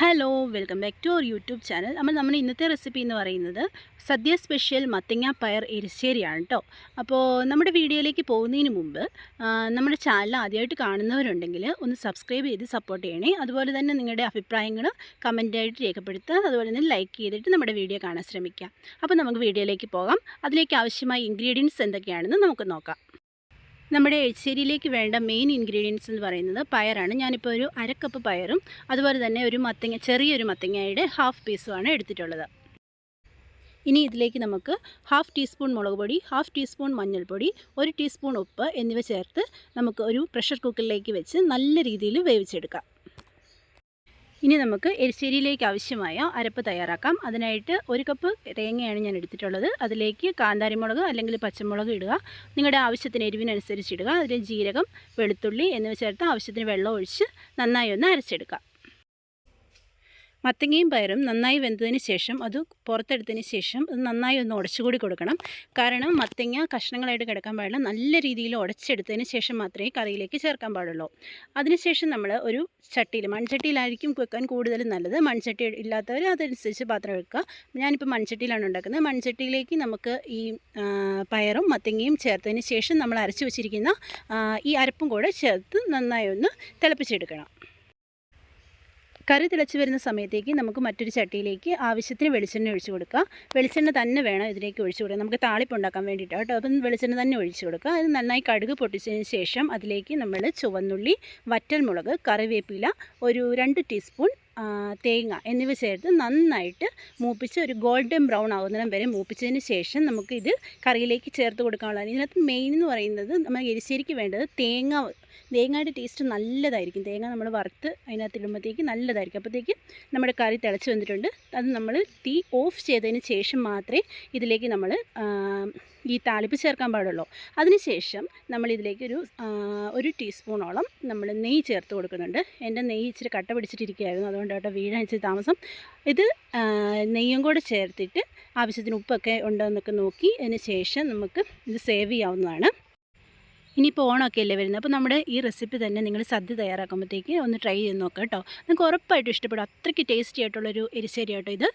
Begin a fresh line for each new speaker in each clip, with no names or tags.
Hello welcome back to our YouTube channel. നമ്മൾ നമ്മുടെ ഇന്നത്തെ റെസിപ്പി എന്ന് പറയുന്നത് സദ്യ സ്പെഷ്യൽ മത്തങ്ങ പയർ എരിശ്ശേരിയാണ് കേട്ടോ അപ്പോൾ നമ്മുടെ വീഡിയോയിലേക്ക് പോകുന്നതിന് മുമ്പ് നമ്മുടെ ചാനൽ ആദ്യമായിട്ട് കാണുന്നവരുണ്ടെങ്കിൽ ഒന്ന് സബ്സ്ക്രൈബ് ചെയ്ത് സപ്പോർട്ട് ചെയ്യണേ. അതുപോലെ തന്നെ നിങ്ങളുടെ അഭിപ്രായങ്ങൾ കമന്റായിട്ട് രേഖപ്പെടുത്തുക. അതുപോലെ തന്നെ ലൈക്ക് ചെയ്തിട്ട് നമ്മുടെ വീഡിയോ കാണാൻ ശ്രമിക്കുക. അപ്പോൾ നമുക്ക് വീഡിയോയിലേക്ക് പോകാം. അതിലേക്ക് ആവശ്യമായ ഇൻഗ്രീഡിയൻസ് എന്തൊക്കെയാണെന്ന് നമുക്ക് നോക്കാം. നമ്മുടെ എരിശ്ശേരിയിലേക്ക് വേണ്ട മെയിൻ ഇൻഗ്രീഡിയൻസ് എന്ന് പറയുന്നത് പയറാണ്. ഞാനിപ്പോൾ ഒരു അരക്കപ്പ് പയറും അതുപോലെ തന്നെ ഒരു മത്തങ്ങ ചെറിയൊരു മത്തങ്ങയുടെ ഹാഫ് പീസുമാണ് എടുത്തിട്ടുള്ളത്. ഇനി ഇതിലേക്ക് നമുക്ക് ഹാഫ് ടീസ്പൂൺ മുളക് പൊടി ഹാഫ് ടീസ്പൂൺ മഞ്ഞൾപ്പൊടി ഒരു ടീസ്പൂൺ ഉപ്പ് എന്നിവ ചേർത്ത് നമുക്ക് ഒരു പ്രഷർ കുക്കറിലേക്ക് വെച്ച് നല്ല രീതിയിൽ വേവിച്ചെടുക്കാം. ഇനി നമുക്ക് എരിശ്ശേരിയിലേക്ക് ആവശ്യമായ അരപ്പ് തയ്യാറാക്കാം. അതിനായിട്ട് ഒരു കപ്പ് തേങ്ങയാണ് ഞാൻ എടുത്തിട്ടുള്ളത്. അതിലേക്ക് കാന്താരിമുളക് അല്ലെങ്കിൽ പച്ചമുളക് ഇടുക. നിങ്ങളുടെ ആവശ്യത്തിന് എരിവിനനുസരിച്ച് ഇടുക. അതിൽ ജീരകം വെളുത്തുള്ളി എന്നിവ ചേർത്ത് ആവശ്യത്തിന് വെള്ളം ഒഴിച്ച് നന്നായി ഒന്ന് അരച്ചെടുക്കുക മത്തങ്ങയും പയറും നന്നായി വെന്തതിന് ശേഷം അത് പുറത്തെടുത്തതിന് ശേഷം അത് നന്നായി ഒന്ന് ഉടച്ചുകൂടി കൊടുക്കണം. കാരണം മത്തങ്ങ കഷ്ണങ്ങളായിട്ട് കിടക്കാൻ പാടില്ല. നല്ല രീതിയിൽ ഉടച്ചെടുത്തതിന് ശേഷം മാത്രമേ കറിയിലേക്ക് ചേർക്കാൻ പാടുള്ളൂ. അതിനുശേഷം നമ്മൾ ഒരു ചട്ടിയിൽ മൺചട്ടിയിലായിരിക്കും വെക്കാൻ കൂടുതൽ നല്ലത്. മൺചട്ടി ഇല്ലാത്തവർ അതനുസരിച്ച് പാത്രം വെക്കുക. ഞാനിപ്പോൾ മൺചട്ടിയിലാണ് ഉണ്ടാക്കുന്നത്. മൺചട്ടിയിലേക്ക് നമുക്ക് ഈ പയറും മത്തങ്ങയും ചേർത്തതിന് ശേഷം നമ്മൾ അരച്ചു വെച്ചിരിക്കുന്ന ഈ അരപ്പും കൂടെ ചേർത്ത് നന്നായി ഒന്ന് തിളപ്പിച്ചെടുക്കണം. കറി തിളച്ച് വരുന്ന സമയത്തേക്ക് നമുക്ക് മറ്റൊരു ചട്ടിയിലേക്ക് ആവശ്യത്തിന് വെളിച്ചെണ്ണ ഒഴിച്ച് കൊടുക്കുക വെളിച്ചെണ്ണ തന്നെ വേണം ഇതിലേക്ക് ഒഴിച്ച് കൊടുക്കുക നമുക്ക് താളിപ്പ് ഉണ്ടാക്കാൻ വേണ്ടിയിട്ട് കേട്ടോ. അപ്പം വെളിച്ചെണ്ണ തന്നെ ഒഴിച്ച് കൊടുക്കുക. അത് നന്നായി കടുക് പൊട്ടിച്ചതിന് ശേഷം അതിലേക്ക് നമ്മൾ ചുവന്നുള്ളി വറ്റൽമുളക് കറിവേപ്പില ഒരു രണ്ട് ടീസ്പൂൺ തേങ്ങ എന്നിവ ചേർത്ത് നന്നായിട്ട് മൂപ്പിച്ച് ഒരു ഗോൾഡൻ ബ്രൗൺ ആകുന്നിടം വരെ മൂപ്പിച്ചതിന് ശേഷം നമുക്ക് ഇത് കറിയിലേക്ക് ചേർത്ത് കൊടുക്കാനുള്ളതാണ്. ഇതിനകത്ത് മെയിൻ എന്ന് പറയുന്നത് നമ്മൾ എരിശ്ശേരിക്ക് വേണ്ടത് തേങ്ങ തേങ്ങയുടെ ടേസ്റ്റ് നല്ലതായിരിക്കും. തേങ്ങ നമ്മൾ വറുത്ത് അതിനകത്ത് ഇടുമ്പോഴത്തേക്ക് നല്ലതായിരിക്കും. അപ്പോഴത്തേക്ക് നമ്മുടെ കറി തിളച്ച് വന്നിട്ടുണ്ട്. അത് നമ്മൾ തീ ഓഫ് ചെയ്തതിന് ശേഷം മാത്രമേ ഇതിലേക്ക് നമ്മൾ ഈ താളിപ്പ് ചേർക്കാൻ പാടുള്ളൂ. അതിനുശേഷം നമ്മൾ ഇതിലേക്ക് ഒരു ഒരു ടീസ്പൂണോളം നമ്മൾ നെയ്യ് ചേർത്ത് കൊടുക്കുന്നുണ്ട്. എന്റെ നെയ്യ് ഇച്ചിരി കട്ട പിടിച്ചിട്ടിരിക്കുകയായിരുന്നു. അതുകൊണ്ട് കേട്ടോ ഇച്ചിരി താമസം. ഇത് നെയ്യും കൂടെ ചേർത്തിട്ട് ആവശ്യത്തിന് ഉപ്പൊക്കെ ഉണ്ടോ എന്നൊക്കെ നോക്കി അതിന് ശേഷം നമുക്ക് ഇത് സേവ് ചെയ്യാവുന്നതാണ്. ഇനിയിപ്പോൾ ഓണമൊക്കെ അല്ലേ വരുന്നത്. അപ്പോൾ നമ്മുടെ ഈ റെസിപ്പി തന്നെ നിങ്ങൾ സദ്യ തയ്യാറാക്കുമ്പോഴത്തേക്ക് ഒന്ന് ട്രൈ ചെയ്ത് നോക്കുക കേട്ടോ. നിങ്ങൾക്ക് ഉറപ്പായിട്ടും ഇഷ്ടപ്പെടും. അത്രയ്ക്ക് ടേസ്റ്റി ആയിട്ടുള്ളൊരു എരിശ്ശേരി കേട്ടോ ഇത്.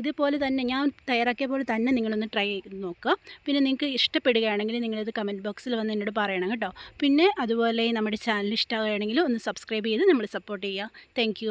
ഇതുപോലെ തന്നെ ഞാൻ തയ്യാറാക്കിയ പോലെ തന്നെ നിങ്ങളൊന്ന് ട്രൈ ചെയ്ത് നോക്കുക പിന്നെ നിങ്ങൾക്ക് ഇഷ്ടപ്പെടുകയാണെങ്കിൽ നിങ്ങളിത് കമന്റ് ബോക്സിൽ വന്ന് എന്നോട് പറയണം കേട്ടോ. പിന്നെ അതുപോലെ നമ്മുടെ ചാനൽ ഇഷ്ടമാവുകയാണെങ്കിൽ ഒന്ന് സബ്സ്ക്രൈബ് ചെയ്ത് നമ്മൾ സപ്പോർട്ട് ചെയ്യുക. താങ്ക്